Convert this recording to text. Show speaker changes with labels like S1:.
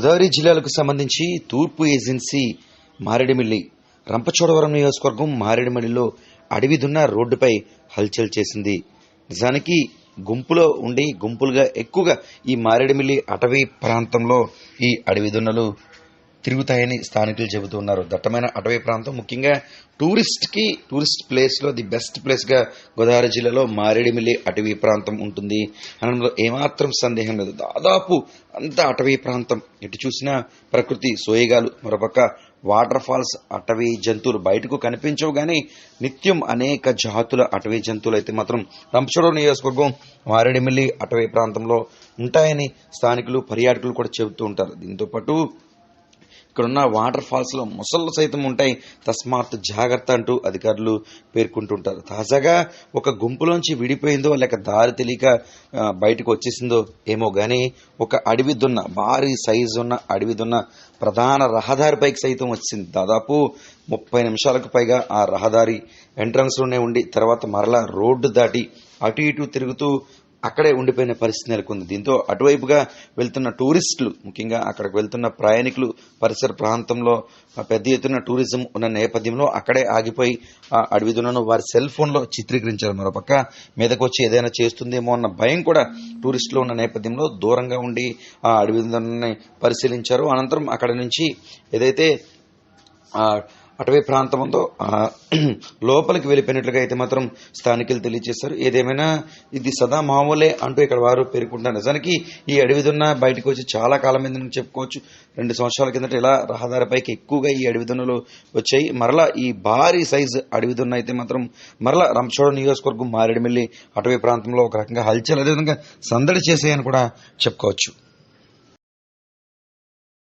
S1: గోదావరి జిల్లాలకు సంబంధించి తూర్పు ఏజెన్సీ మారేడుమిల్లి రంపచోడవరం నియోజకవర్గం మారేడుమిల్లిలో అడవి దున్న రోడ్డుపై హల్చల్ చేసింది. నిజానికి గుంపులో ఉండి గుంపులుగా ఎక్కువగా ఈ మారేడుమిల్లి అటవీ ప్రాంతంలో ఈ అడవి దున్నలు తిరుగుతాయని స్థానికులు చెబుతున్నారు దట్టమైన అటవీ ప్రాంతం ముఖ్యంగా టూరిస్ట్కి టూరిస్ట్ ప్లేస్లో ది బెస్ట్ ప్లేస్గా గోదావరి జిల్లాలో మారేడుమిల్లి అటవీ ప్రాంతం ఉంటుంది అనడంలో ఏమాత్రం సందేహం లేదు. దాదాపు అంత అటవీ ప్రాంతం. ఎటు చూసినా ప్రకృతి సోయగాలు మరోపక్క వాటర్ ఫాల్స్ అటవీ జంతువులు బయటకు కనిపించవు కానీ నిత్యం అనేక జాతుల అటవీ జంతువులు అయితే మాత్రం రంపచోడవరం నియోజకవర్గం మారేడుమిల్లి అటవీ ప్రాంతంలో ఉంటాయని స్థానికులు పర్యాటకులు కూడా చెబుతూ ఉంటారు. దీంతో పాటు ఇక్కడున్న వాటర్ ఫాల్స్లో మొసళ్ళు సైతం ఉంటాయి. తస్మాత్ జాగ్రత్త అంటూ అధికారులు పేర్కొంటుంటారు. తాజాగా ఒక గుంపులోంచి విడిపోయిందో లేక దారి తెలియక బయటకు వచ్చేసిందో ఏమో గానీ ఒక అడవి దున్న భారీ సైజు ఉన్న అడవి దున్న ప్రధాన రహదారిపైకి సైతం వచ్చింది. దాదాపు ముప్పై నిమిషాలకు పైగా ఆ రహదారి ఎంట్రన్స్లోనే ఉండి తర్వాత మరలా రోడ్డు దాటి అటు ఇటు తిరుగుతూ అక్కడే ఉండిపోయిన పరిస్థితి నెలకొంది. దీంతో అటువైపుగా వెళ్తున్న టూరిస్టులు ముఖ్యంగా అక్కడికి వెళ్తున్న ప్రయాణికులు పరిసర ప్రాంతంలో పెద్ద ఎత్తున టూరిజం ఉన్న నేపథ్యంలో అక్కడే ఆగిపోయి ఆ అడవి దున్నను వారి సెల్ ఫోన్లో చిత్రీకరించారు. మరోపక్క మీదకు వచ్చి ఏదైనా చేస్తుందేమో అన్న భయం కూడా టూరిస్టులు ఉన్న నేపథ్యంలో దూరంగా ఉండి ఆ అడవి దున్నని పరిశీలించారు. అనంతరం అక్కడ నుంచి ఏదైతే ఆ అటవీ ప్రాంతం ఉందో లోపలికి వెళ్ళిపోయినట్లుగా అయితే మాత్రం స్థానికులు తెలియజేశారు. ఏదేమైనా ఇది సదా మామూలే అంటూ ఇక్కడ వారు పేర్కొంటారు నిజానికి ఈ అడవి దున్న బయటకు వచ్చి చాలా కాలం మీద చెప్పుకోవచ్చు. రెండు సంవత్సరాల కిందట ఇలా రహదారిపైకి ఎక్కువగా ఈ అడవి దున్నలు వచ్చాయి. మరలా ఈ భారీ సైజు అడవి దున్న అయితే మాత్రం మరలా రంపచోడ నియోజకవర్గం మారేడుమిల్లి అటవీ ప్రాంతంలో ఒక రకంగా హల్చల్ అదేవిధంగా సందడి చేసాయని కూడా చెప్పుకోవచ్చు.